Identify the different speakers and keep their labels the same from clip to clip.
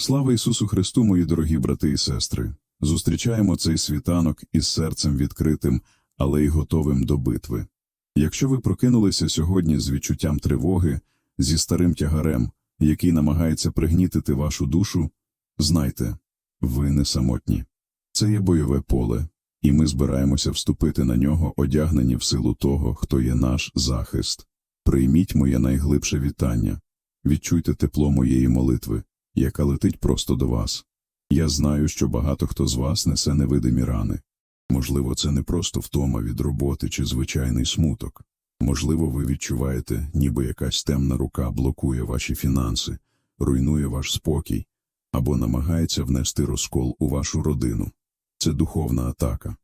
Speaker 1: Слава Ісусу Христу, мої дорогі брати і сестри! Зустрічаємо цей світанок із серцем відкритим, але й готовим до битви. Якщо ви прокинулися сьогодні з відчуттям тривоги, зі старим тягарем, який намагається пригнітити вашу душу, знайте, ви не самотні. Це є бойове поле, і ми збираємося вступити на нього, одягнені в силу того, хто є наш захист. Прийміть моє найглибше вітання, відчуйте тепло моєї молитви, яка летить просто до вас. Я знаю, що багато хто з вас несе невидимі рани. Можливо, це не просто втома від роботи чи звичайний смуток. Можливо, ви відчуваєте, ніби якась темна рука блокує ваші фінанси, руйнує ваш спокій або намагається внести розкол у вашу родину. Це духовна атака.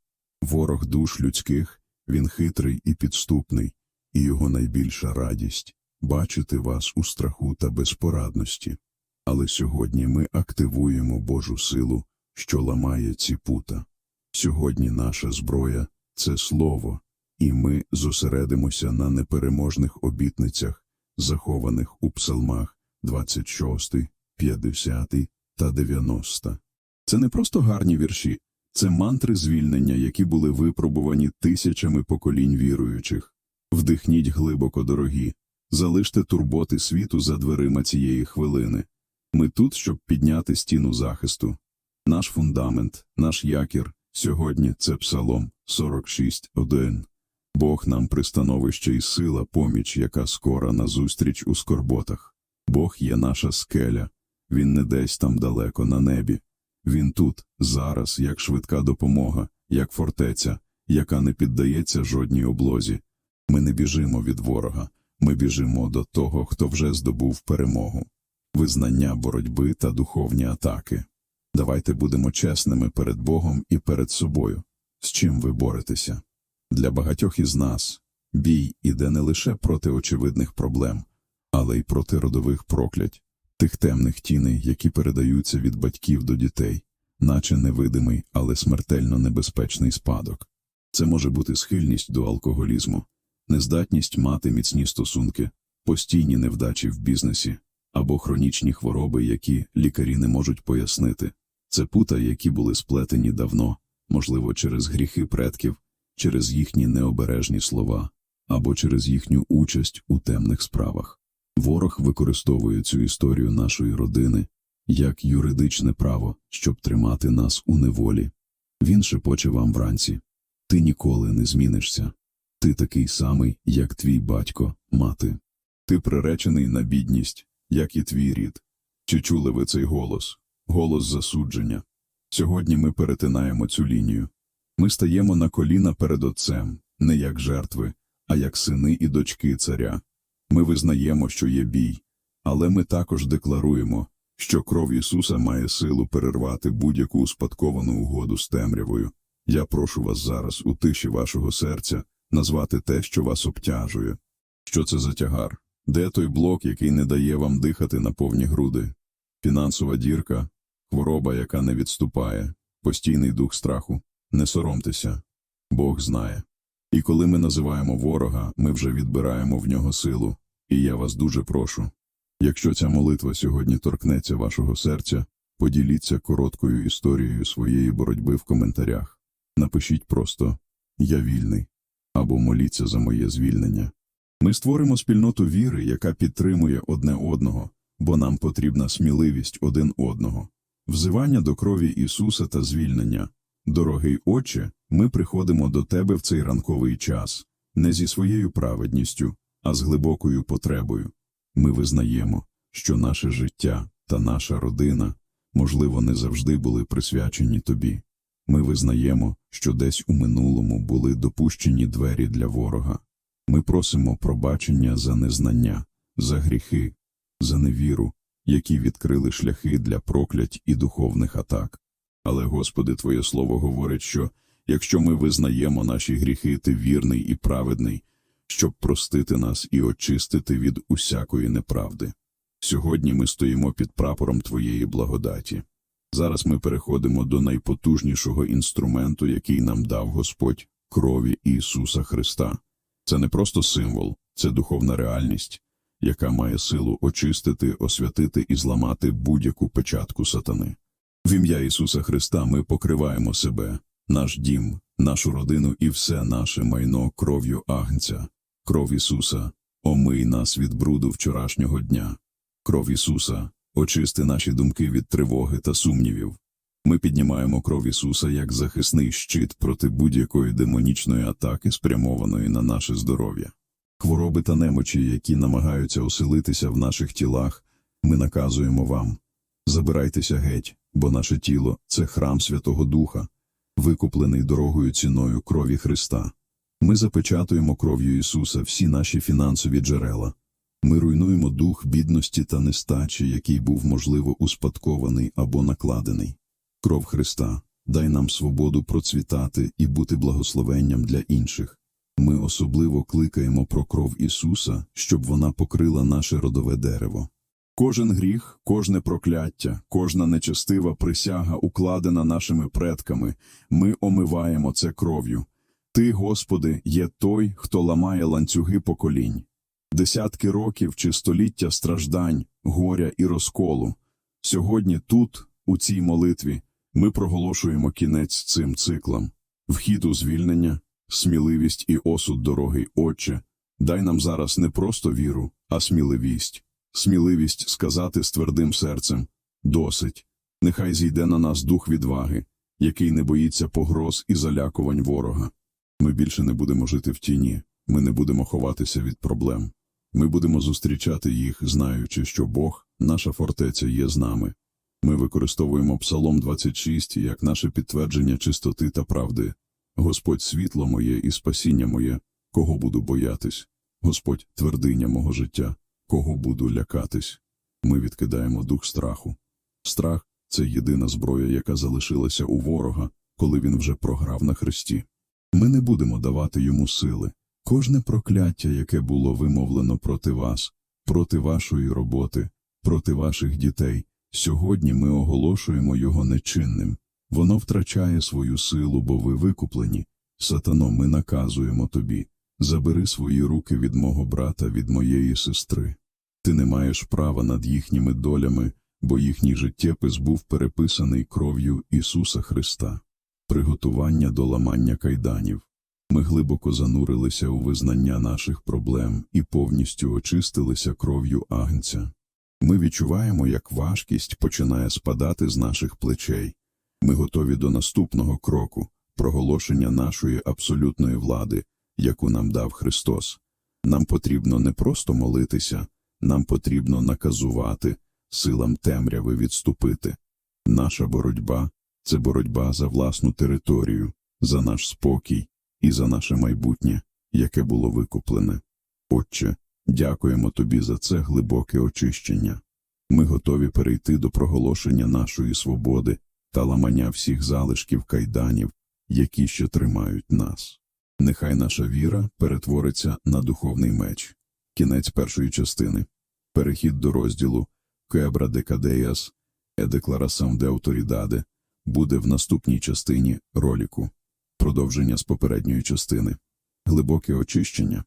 Speaker 1: Ворог душ людських, він хитрий і підступний, і його найбільша радість бачити вас у страху та безпорадності. Але сьогодні ми активуємо Божу силу, що ламає ці пута. Сьогодні наша зброя це слово, і ми зосередимося на непереможних обітницях, захованих у псалмах 26, 50 та 90. Це не просто гарні вірші, це мантри звільнення, які були випробувані тисячами поколінь віруючих. Вдихніть глибоко, дорогі, залиште турботи світу за дверима цієї хвилини. Ми тут, щоб підняти стіну захисту. Наш фундамент, наш якір сьогодні це Псалом 46.1. Бог нам пристановище і сила, поміч, яка скора назустріч у скорботах. Бог є наша скеля, Він не десь там далеко на небі. Він тут, зараз, як швидка допомога, як фортеця, яка не піддається жодній облозі. Ми не біжимо від ворога, ми біжимо до того, хто вже здобув перемогу. Визнання боротьби та духовні атаки. Давайте будемо чесними перед Богом і перед собою. З чим ви боретеся? Для багатьох із нас бій іде не лише проти очевидних проблем, але й проти родових проклять, тих темних тіней, які передаються від батьків до дітей, наче невидимий, але смертельно небезпечний спадок. Це може бути схильність до алкоголізму, нездатність мати міцні стосунки, постійні невдачі в бізнесі або хронічні хвороби, які лікарі не можуть пояснити. Це пута, які були сплетені давно, можливо, через гріхи предків, через їхні необережні слова або через їхню участь у темних справах. Ворог використовує цю історію нашої родини як юридичне право, щоб тримати нас у неволі. Він шепоче вам вранці ти ніколи не змінишся. Ти такий самий, як твій батько, мати. Ти приречений на бідність, як і твій рід. Чи чули ви цей голос? Голос засудження. Сьогодні ми перетинаємо цю лінію. Ми стаємо на коліна перед Отцем, не як жертви, а як сини і дочки царя. Ми визнаємо, що є бій, але ми також декларуємо, що кров Ісуса має силу перервати будь-яку успадковану угоду з темрявою. Я прошу вас зараз, у тиші вашого серця, назвати те, що вас обтяжує. Що це за тягар? Де той блок, який не дає вам дихати на повні груди? Фінансова дірка, хвороба, яка не відступає, постійний дух страху. Не соромтеся, Бог знає. І коли ми називаємо ворога, ми вже відбираємо в нього силу. І я вас дуже прошу. Якщо ця молитва сьогодні торкнеться вашого серця, поділіться короткою історією своєї боротьби в коментарях. Напишіть просто Я вільний або моліться за моє звільнення. Ми створимо спільноту віри, яка підтримує одне одного, бо нам потрібна сміливість один одного, взивання до крові Ісуса та звільнення. Дорогий Отче, ми приходимо до Тебе в цей ранковий час, не зі своєю праведністю, а з глибокою потребою. Ми визнаємо, що наше життя та наша родина, можливо, не завжди були присвячені Тобі. Ми визнаємо, що десь у минулому були допущені двері для ворога. Ми просимо пробачення за незнання, за гріхи, за невіру, які відкрили шляхи для проклять і духовних атак. Але, Господи, Твоє Слово говорить, що якщо ми визнаємо наші гріхи, Ти вірний і праведний, щоб простити нас і очистити від усякої неправди. Сьогодні ми стоїмо під прапором Твоєї благодаті. Зараз ми переходимо до найпотужнішого інструменту, який нам дав Господь крові Ісуса Христа. Це не просто символ, це духовна реальність, яка має силу очистити, освятити і зламати будь-яку печатку сатани. В ім'я Ісуса Христа ми покриваємо себе, наш дім, нашу родину і все наше майно кров'ю Агнця. Кров Ісуса, омий нас від бруду вчорашнього дня. Кров Ісуса, очисти наші думки від тривоги та сумнівів. Ми піднімаємо кров Ісуса як захисний щит проти будь-якої демонічної атаки, спрямованої на наше здоров'я. Хвороби та немочі, які намагаються оселитися в наших тілах, ми наказуємо вам. Забирайтеся геть, бо наше тіло це храм Святого Духа, викуплений дорогою ціною крові Христа. Ми запечатуємо кров'ю Ісуса всі наші фінансові джерела. Ми руйнуємо дух бідності та нестачі, який був, можливо, успадкований або накладений. Кров Христа, дай нам свободу процвітати і бути благословенням для інших. Ми особливо кликаємо про кров Ісуса, щоб вона покрила наше родове дерево. Кожен гріх, кожне прокляття, кожна нечестива присяга, укладена нашими предками, ми омиваємо це кров'ю. Ти, Господи, є той, хто ламає ланцюги поколінь. Десятки років чи століття страждань, горя і розколу. Сьогодні тут, у цій молитві, ми проголошуємо кінець цим циклам. Вхід у звільнення, сміливість і осуд дорогий Отче, дай нам зараз не просто віру, а сміливість. Сміливість сказати з твердим серцем «Досить». Нехай зійде на нас дух відваги, який не боїться погроз і залякувань ворога. Ми більше не будемо жити в тіні, ми не будемо ховатися від проблем. Ми будемо зустрічати їх, знаючи, що Бог, наша фортеця, є з нами. Ми використовуємо Псалом 26 як наше підтвердження чистоти та правди. Господь світло моє і спасіння моє, кого буду боятись. Господь твердиня мого життя, кого буду лякатись. Ми відкидаємо дух страху. Страх це єдина зброя, яка залишилася у ворога, коли він вже програв на хресті. Ми не будемо давати йому сили. Кожне прокляття, яке було вимовлено проти вас, проти вашої роботи, проти ваших дітей, сьогодні ми оголошуємо його нечинним. Воно втрачає свою силу, бо ви викуплені. Сатано, ми наказуємо тобі. Забери свої руки від мого брата, від моєї сестри. Ти не маєш права над їхніми долями, бо їхній життєпис був переписаний кров'ю Ісуса Христа. Приготування до ламання кайданів. Ми глибоко занурилися у визнання наших проблем і повністю очистилися кров'ю Агнця. Ми відчуваємо, як важкість починає спадати з наших плечей. Ми готові до наступного кроку проголошення нашої абсолютної влади, яку нам дав Христос. Нам потрібно не просто молитися, нам потрібно наказувати, силам темряви відступити. Наша боротьба це боротьба за власну територію, за наш спокій і за наше майбутнє, яке було викуплене. Отче, дякуємо тобі за це глибоке очищення. Ми готові перейти до проголошення нашої свободи та ламання всіх залишків кайданів, які ще тримають нас. Нехай наша віра перетвориться на духовний меч. Кінець першої частини. Перехід до розділу Кебра де Кадеяс е Декларасам де Авторідаде буде в наступній частині роліку. Продовження з попередньої частини. Глибоке очищення.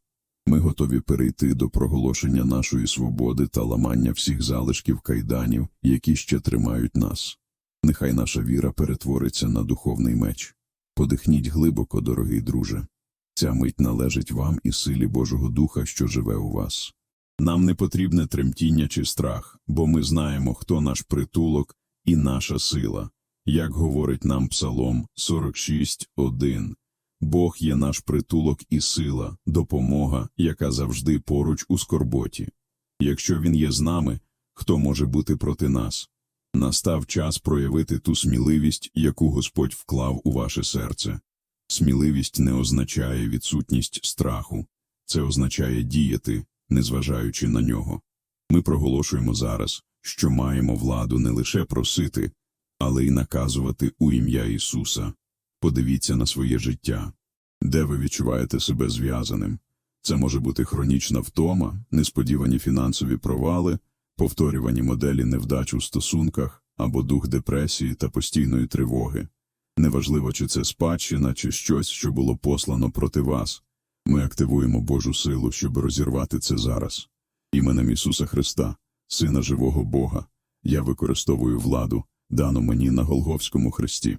Speaker 1: Ми готові перейти до проголошення нашої свободи та ламання всіх залишків кайданів, які ще тримають нас. Нехай наша віра перетвориться на духовний меч. Подихніть глибоко, дорогий друже. Ця мить належить вам і силі Божого Духа, що живе у вас. Нам не потрібне тремтіння чи страх, бо ми знаємо, хто наш притулок і наша сила. Як говорить нам Псалом 46.1. Бог є наш притулок і сила, допомога, яка завжди поруч у скорботі. Якщо Він є з нами, хто може бути проти нас? Настав час проявити ту сміливість, яку Господь вклав у ваше серце. Сміливість не означає відсутність страху, це означає діяти, незважаючи на нього. Ми проголошуємо зараз, що маємо владу не лише просити, але й наказувати у ім'я Ісуса. Подивіться на своє життя, де ви відчуваєте себе зв'язаним. Це може бути хронічна втома, несподівані фінансові провали, повторювані моделі невдач у стосунках або дух депресії та постійної тривоги. Неважливо, чи це спадщина, чи щось, що було послано проти вас. Ми активуємо Божу силу, щоб розірвати це зараз. Іменем Ісуса Христа, Сина живого Бога, я використовую владу, дану мені на Голговському хресті.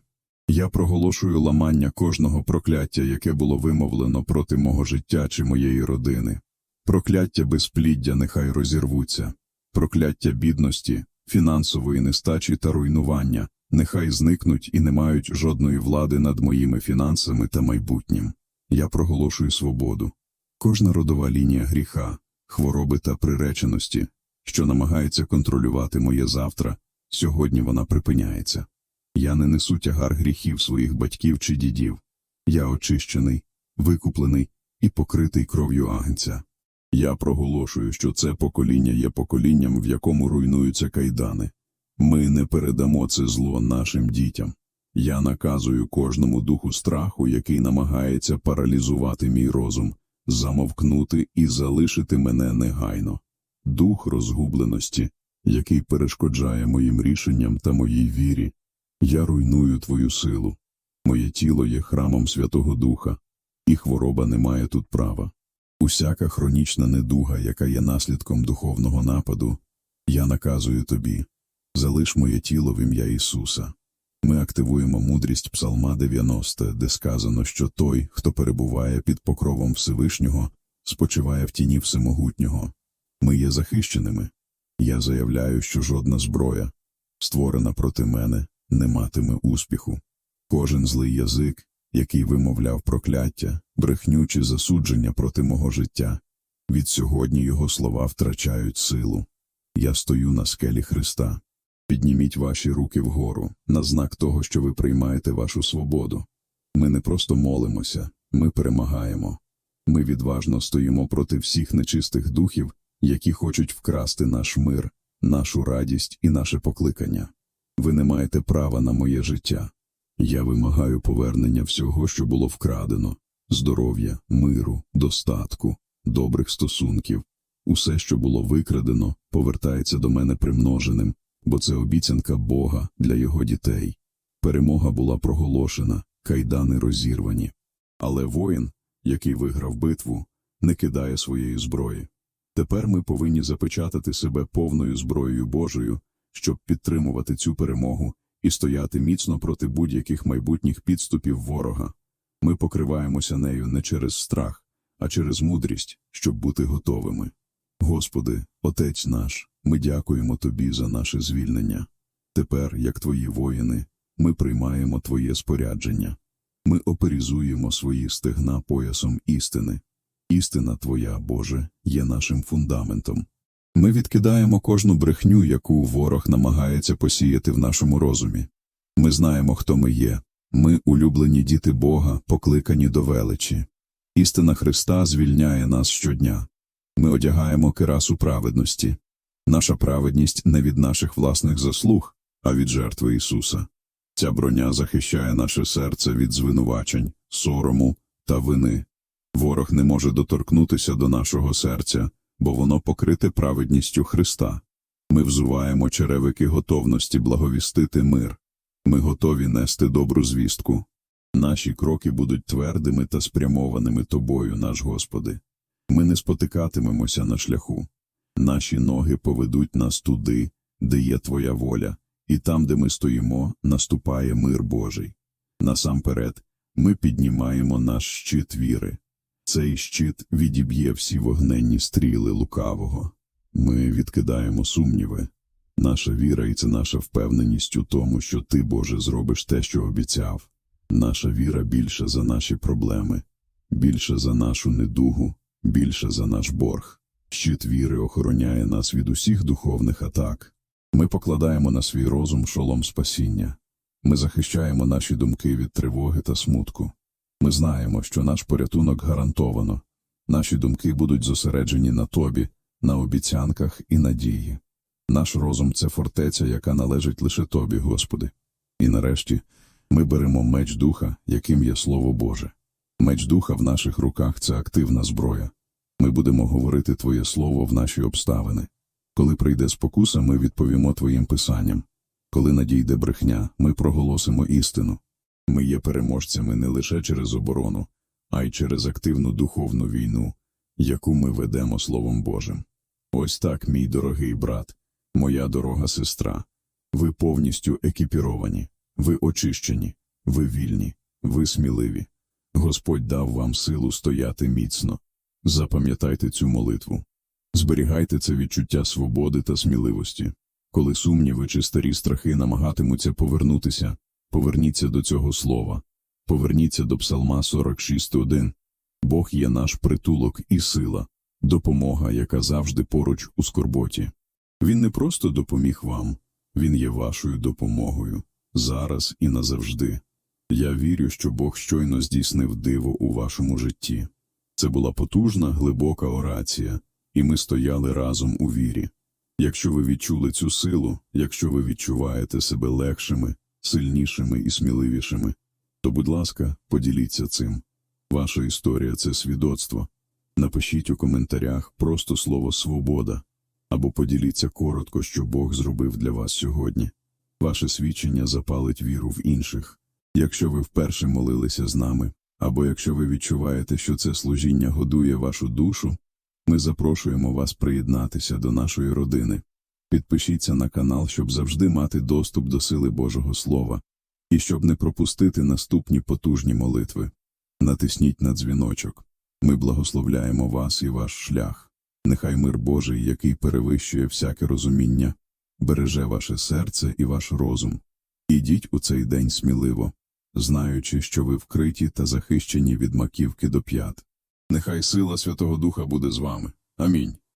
Speaker 1: Я проголошую ламання кожного прокляття, яке було вимовлено проти мого життя чи моєї родини. Прокляття безпліддя нехай розірвуться, прокляття бідності, фінансової нестачі та руйнування нехай зникнуть і не мають жодної влади над моїми фінансами та майбутнім. Я проголошую свободу. Кожна родова лінія гріха, хвороби та приреченості, що намагається контролювати моє завтра, сьогодні вона припиняється. Я не несу тягар гріхів своїх батьків чи дідів. Я очищений, викуплений і покритий кров'ю агнця. Я проголошую, що це покоління є поколінням, в якому руйнуються кайдани. Ми не передамо це зло нашим дітям. Я наказую кожному духу страху, який намагається паралізувати мій розум, замовкнути і залишити мене негайно. Дух розгубленості, який перешкоджає моїм рішенням та моїй вірі. Я руйную твою силу. Моє тіло є храмом Святого Духа, і хвороба не має тут права. Усяка хронічна недуга, яка є наслідком духовного нападу, я наказую тобі. Залиш моє тіло в ім'я Ісуса. Ми активуємо мудрість Псалма 90, де сказано, що той, хто перебуває під покровом Всевишнього, спочиває в тіні Всемогутнього. Ми є захищеними. Я заявляю, що жодна зброя, створена проти мене, не матиме успіху. Кожен злий язик, який вимовляв прокляття, брехню чи засудження проти мого життя, від сьогодні його слова втрачають силу. Я стою на скелі Христа. Підніміть ваші руки вгору, на знак того, що ви приймаєте вашу свободу. Ми не просто молимося, ми перемагаємо. Ми відважно стоїмо проти всіх нечистих духів, які хочуть вкрасти наш мир, нашу радість і наше покликання. Ви не маєте права на моє життя. Я вимагаю повернення всього, що було вкрадено здоров'я, миру, достатку, добрих стосунків. Усе, що було викрадено, повертається до мене примноженим, бо це обіцянка Бога для його дітей. Перемога була проголошена, кайдани розірвані. Але воїн, який виграв битву, не кидає своєї зброї. Тепер ми повинні запечатати себе повною зброєю Божою, щоб підтримувати цю перемогу і стояти міцно проти будь-яких майбутніх підступів ворога. Ми покриваємося нею не через страх, а через мудрість, щоб бути готовими. Господи, Отець наш, ми дякуємо Тобі за наше звільнення. Тепер, як Твої воїни, ми приймаємо Твоє спорядження. Ми оперізуємо свої стегна поясом істини. Істина Твоя, Боже, є нашим фундаментом. Ми відкидаємо кожну брехню, яку ворог намагається посіяти в нашому розумі. Ми знаємо, хто ми є. Ми улюблені діти Бога, покликані до величі. Істина Христа звільняє нас щодня. Ми одягаємо кирасу праведності. Наша праведність не від наших власних заслуг, а від жертви Ісуса. Ця броня захищає наше серце від звинувачень, сорому та вини. Ворог не може доторкнутися до нашого серця, бо воно покрите праведністю Христа. Ми взуваємо черевики готовності благовістити мир. Ми готові нести добру звістку. Наші кроки будуть твердими та спрямованими Тобою, наш Господи. Ми не спотикатимемося на шляху. Наші ноги поведуть нас туди, де є Твоя воля, і там, де ми стоїмо, наступає мир Божий. Насамперед, ми піднімаємо наш щит віри. Цей щит відіб'є всі вогненні стріли лукавого. Ми відкидаємо сумніви. Наша віра і це наша впевненість у тому, що Ти, Боже, зробиш те, що обіцяв. Наша віра більша за наші проблеми, більше за нашу недугу, більше за наш борг. Щит віри охороняє нас від усіх духовних атак. Ми покладаємо на свій розум шолом спасіння. Ми захищаємо наші думки від тривоги та смутку. Ми знаємо, що наш порятунок гарантовано. Наші думки будуть зосереджені на тобі, на обіцянках і надії. Наш розум це фортеця, яка належить лише тобі, Господи. І нарешті ми беремо меч духа, яким є Слово Боже. Меч духа в наших руках це активна зброя. Ми будемо говорити Твоє Слово в наші обставини. Коли прийде спокуса, ми відповімо Твоїм писанням. Коли надійде брехня, ми проголосимо істину. Ми є переможцями не лише через оборону, а й через активну духовну війну, яку ми ведемо Словом Божим. Ось так, мій дорогий брат, моя дорога сестра. Ви повністю екіпіровані, ви очищені, ви вільні, ви сміливі. Господь дав вам силу стояти міцно. Запам'ятайте цю молитву. Зберігайте це відчуття свободи та сміливості. Коли сумніви чи старі страхи намагатимуться повернутися, поверніться до цього слова. Поверніться до Псалма 46.1. Бог є наш притулок і сила, допомога, яка завжди поруч у скорботі. Він не просто допоміг вам, він є вашою допомогою, зараз і назавжди. Я вірю, що Бог щойно здійснив диво у вашому житті. Це була потужна, глибока орація, і ми стояли разом у вірі. Якщо ви відчули цю силу, якщо ви відчуваєте себе легшими, сильнішими і сміливішими, то, будь ласка, поділіться цим. Ваша історія це свідоцтво. Напишіть у коментарях просто слово свобода або поділіться коротко, що Бог зробив для вас сьогодні. Ваше свідчення запалить віру в інших. Якщо ви вперше молилися з нами, або якщо ви відчуваєте, що це служіння годує вашу душу, ми запрошуємо вас приєднатися до нашої родини. Підпишіться на канал, щоб завжди мати доступ до сили Божого Слова і щоб не пропустити наступні потужні молитви. Натисніть на дзвіночок. Ми благословляємо вас і ваш шлях. Нехай мир Божий, який перевищує всяке розуміння, береже ваше серце і ваш розум. Ідіть у цей день сміливо, знаючи, що ви вкриті та захищені від маківки до п'ят. Нехай сила Святого Духа буде з вами. Амінь.